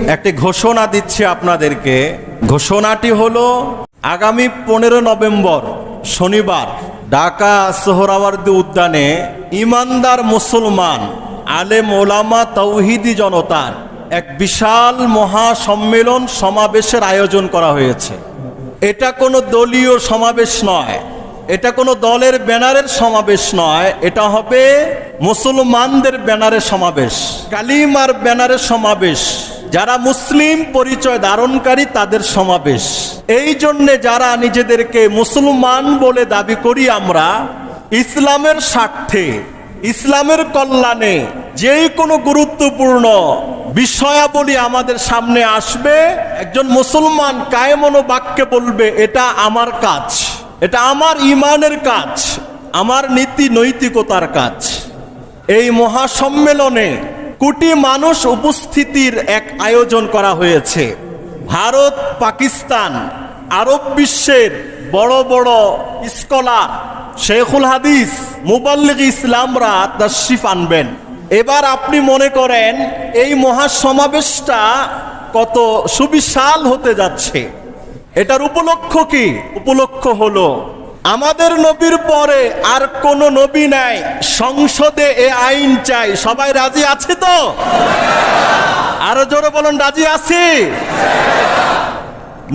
একটি ঘোষণা দিচ্ছি আপনাদেরকে। ঘোষণাটি হলো, আগামী পনেরো নভেম্বর, শনিবার, ঢাকা সোহরাওয়ার্দী উদ্যানে ইমানদার মুসলমান, আলেম ওলামা তৌহিদি জনতার এক বিশাল মহা সম্মেলন সমাবেশের আয়োজন করা হয়েছে। এটা কোনো দলীয় সমাবেশ নয়, এটা কোনো দলের ব্যানারের সমাবেশ নয়, এটা হবে মুসলমানদের ব্যানারের সমাবেশ, কালিমার ব্যানারের সমাবেশ। যারা মুসলিম পরিচয় ধারণকারী, তাদের সমাবেশ। এই জন্যে যারা নিজেদেরকে মুসলমান বলে দাবি করি আমরা, ইসলামের স্বার্থে, ইসলামের কল্যাণে যেই কোনো গুরুত্বপূর্ণ বিষয়াবলী আমাদের সামনে আসবে, একজন মুসলমান কায়মনো বাক্যে বলবে, এটা আমার কাজ, এটা আমার ইমানের কাজ, আমার নীতি নৈতিকতার কাজ। এই মহাসম্মেলনে কোটি মানুষ উপস্থিতির এক আয়োজন করা হয়েছে। ভারত, পাকিস্তান, আরব বিশ্বের বড় বড় স্কলার শেখুল হাদিস, মুবাল্লিগ ইসলামরা তশরিফ আনবেন। এবার আপনি মনে করেন, এই মহাসমাবেশটা কত সুবিশাল হতে যাচ্ছে। এটার উপলক্ষ কি? উপলক্ষ হলো আমাদের নবীর পরে আর কোন নবী নাই। সংসদে এ আইন চাই। সবাই রাজি আছে তো? আরও জোরে বলুন, রাজি আছি?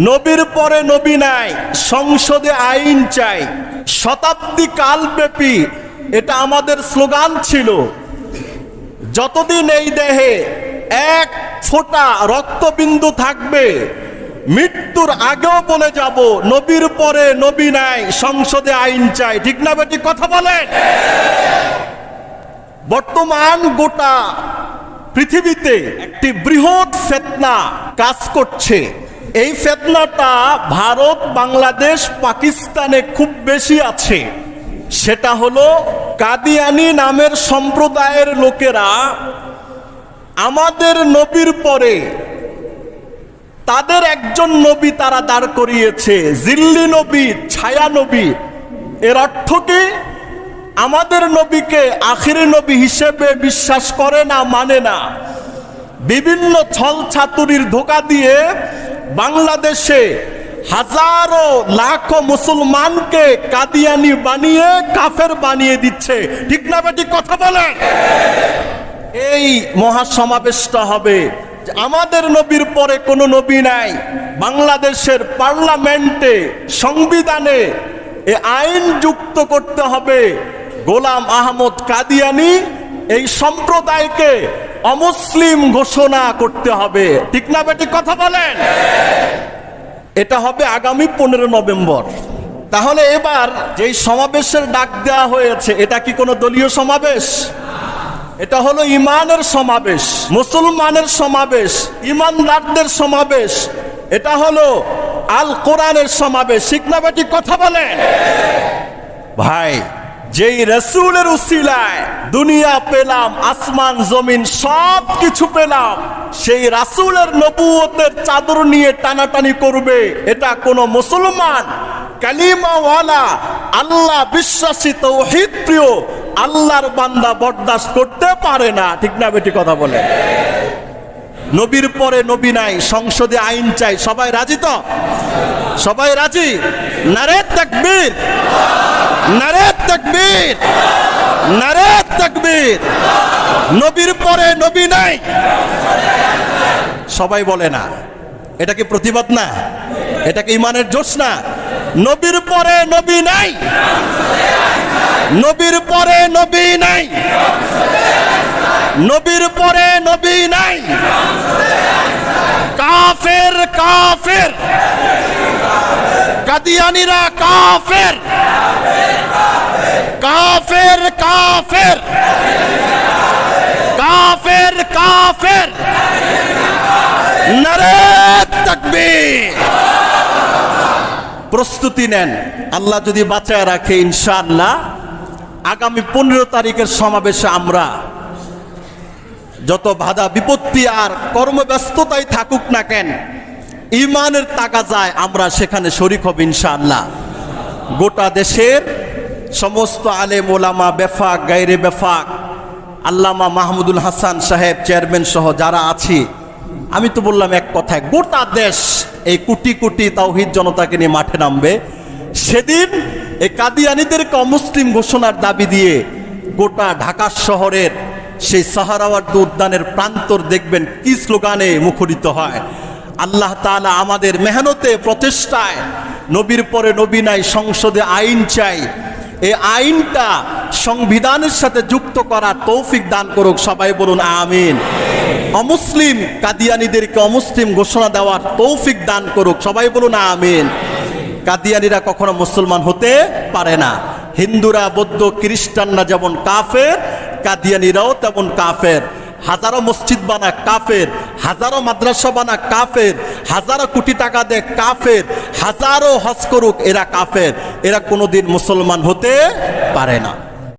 নবীর পরে নবী নাই, সংসদে আইন চাই। শতাব্দী কালব্যাপী এটা আমাদের স্লোগান ছিল। যতদিন এই দেহে এক ফোঁটা রক্তবিন্দু থাকবে মৃত্যুর আগেও বলে যাব, নবীর পরে নবী নাই, সংসদে আইন চাই। ঠিক না বেটি, কথা বলেন? বর্তমান গোটা পৃথিবীতে একটি বৃহৎ ফেতনা কাজ করছে। এই ফেতনাটা ভারত, বাংলাদেশ, পাকিস্তানে খুব বেশি আছে। সেটা হলো কাদিয়ানি নামের সম্প্রদায়ের লোকেরা আমাদের নবীর পরে তাদের একজন নবী তারা দাঁড় করিয়েছে। জিল্লি নবী, ছায়া নবী। এর অর্থ কি? আমাদের নবীকে আখিরি নবী হিসেবে বিশ্বাস করে না মানে না। বিভিন্ন ছল ছাতুরির ধোকা দিয়ে বাংলাদেশে হাজারো লাখো মুসলমানকে কাদিয়ানি বানিয়ে কাফের বানিয়ে দিচ্ছে। ঠিক না বেটি কথা বলেন? এই মহাসমাবেশটা হবে আমাদের নবীর পরে কোনো নবী নাই। বাংলাদেশের পার্লামেন্টে, সংবিধানে এ আইন যুক্ত করতে হবে। গোলাম আহমদ কাদিয়ানি এই সম্প্রদায়কে অমুসলিম ঘোষণা করতে হবে। ঠিক না বেটি কথা বলেন? এটা হবে আগামী পনেরো নভেম্বর। তাহলে এবার যেই সমাবেশের ডাক দেওয়া হয়েছে, এটা কি কোনো দলীয় সমাবেশ? এটা হলো ইমানের সমাবেশ মুসলমানের সমাবেশ ইমানদারদের সমাবেশ। এটা হলো আল কোরআনের সমাবেশ। শিখনা বেটি কথা বলে? ভাই যেই রসুলের উসিলায় দুনিয়া পেলাম আসমান জমিন সব কিছু পেলাম সেই রাসুলের নবুয়তের চাদর নিয়ে টানাটানি করবে এটা কোনো মুসলমান কালিমাওয়ালা আল্লাহ বিশ্বাসী তৌহিদ প্রিয় আল্লাহর বান্দা বরদাস্ত করতে পারে না। ঠিক না বেটি কথা বলে। নবীর পরে নবী নাই, সংসদে আইন চাই, সবাই রাজি তো? সবাই রাজি? নারে তাকবীর। নারে তাকবীর। নারে তাকবীর। নবীর পরে নবী নাই। সবাই বলে না। এটা কি প্রতিবাদ না? এটা কি ইমানের জোশ না? নবীর পরে নবী নাই। নবীর পরে নবী নাই। নবীর পরে নবী নাই। কাফের কাফের। কাদিয়ানিরা কাফের। কাফের কাফের। কাফের কাফের। নরে তাকবীর। প্রস্তুতি নেন। আল্লাহ যদি বাঁচায় রাখে, ইনশাআল্লাহ আগামী পনেরো তারিখের সমাবেশে আমরা যত বাধা, বিপত্তি আর কর্মব্যস্ততাই থাকুক না কেন ইমানের টাকা যায় আমরা সেখানে শরিক হব ইনশাআল্লাহ। গোটা দেশের সমস্ত আলেম, ওলামা, বেফাক, গাইরে বেফাক, আল্লামা মাহমুদুল হাসান সাহেব, চেয়ারম্যান সহ যারা আছি, আমি তো বললাম এক কথায়, গোটা দেশ এই কোটি কোটি তাওহিদ জনতাকে নিয়ে মাঠে নামবে। সেদিন এই কাদিয়ানিদেরকে অমুসলিম ঘোষণার দাবি দিয়ে গোটা ঢাকা শহরের সেই সাহারাওয়ার্দ উদ্যানের প্রান্তর দেখবেন কি স্লোগানে মুখরিত হয়। আল্লাহ তাআলা আমাদের মেহনতে, প্রচেষ্টায়, নবীর পরে নবী নাই, সংসদে আইন চাই। এই আইনটা সংবিধানের সাথে যুক্ত করার তৌফিক দান করুক, সবাই বলুন আমিন। অমুসলিম কাদিয়ানিদেরকে অমুসলিম ঘোষণা দেওয়ার তৌফিক দান করুক, সবাই বলুন আমিন। কাদিয়ানিরা কখনো মুসলমান হতে পারে না। হিন্দুরা, বৌদ্ধ, খ্রিস্টানরা যেমন কাফের, কাদিয়ানিরাও তেমন কাফের। হাজারো মসজিদ বানা কাফের, হাজারো মাদ্রাসা বানা কাফের, হাজারো কোটি টাকা দেয় কাফের, হাজারো হজ করুক, এরা কাফের। এরা কোনোদিন মুসলমান হতে পারে না।